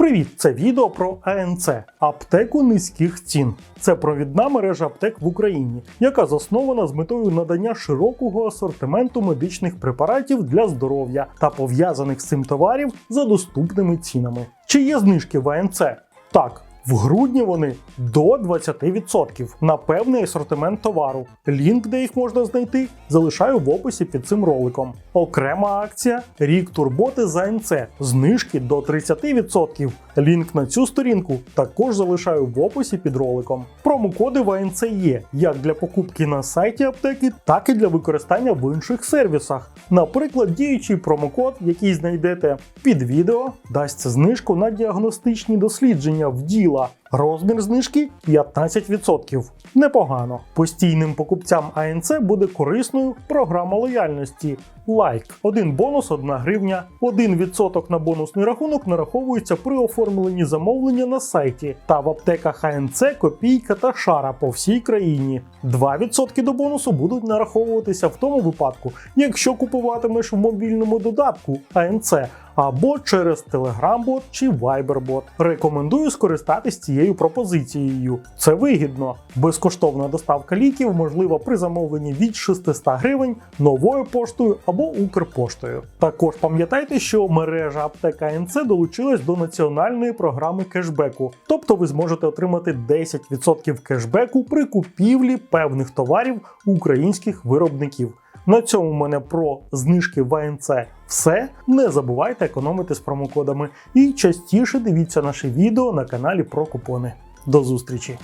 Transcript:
Привіт! Це відео про АНЦ аптеку низьких цін. Це провідна мережа аптек в Україні, яка заснована з метою надання широкого асортименту медичних препаратів для здоров'я та пов'язаних з цим товарів за доступними цінами. Чи є знижки в АНЦ? Так. В грудні вони до 20% на певний асортимент товару. Лінк, де їх можна знайти, залишаю в описі під цим роликом. Окрема акція Рік турботи за НЦ. Знижки до 30%. Лінк на цю сторінку також залишаю в описі під роликом. Промокоди в АНЦ є як для покупки на сайті аптеки, так і для використання в інших сервісах. Наприклад, діючий промокод, який знайдете під відео, дасть знижку на діагностичні дослідження в діла. lá. Розмір знижки 15%. Непогано. Постійним покупцям АНЦ буде корисною програма лояльності Лайк. Один бонус, одна гривня. 1% на бонусний рахунок нараховується при оформленні замовлення на сайті та в аптеках АНЦ, Копійка та Шара по всій країні. 2% до бонусу будуть нараховуватися в тому випадку, якщо купуватимеш в мобільному додатку АНЦ або через Telegram-бот чи Viber-бот. Рекомендую скористатись цією пропозицією. Це вигідно. Безкоштовна доставка ліків можлива при замовленні від 600 гривень новою поштою або Укрпоштою. Також пам'ятайте, що мережа аптека АНЦ долучилась до національної програми кешбеку, тобто ви зможете отримати 10% кешбеку при купівлі певних товарів українських виробників. На цьому в мене про знижки ВНЦ все. Не забувайте економити з промокодами і частіше дивіться наше відео на каналі про купони. До зустрічі!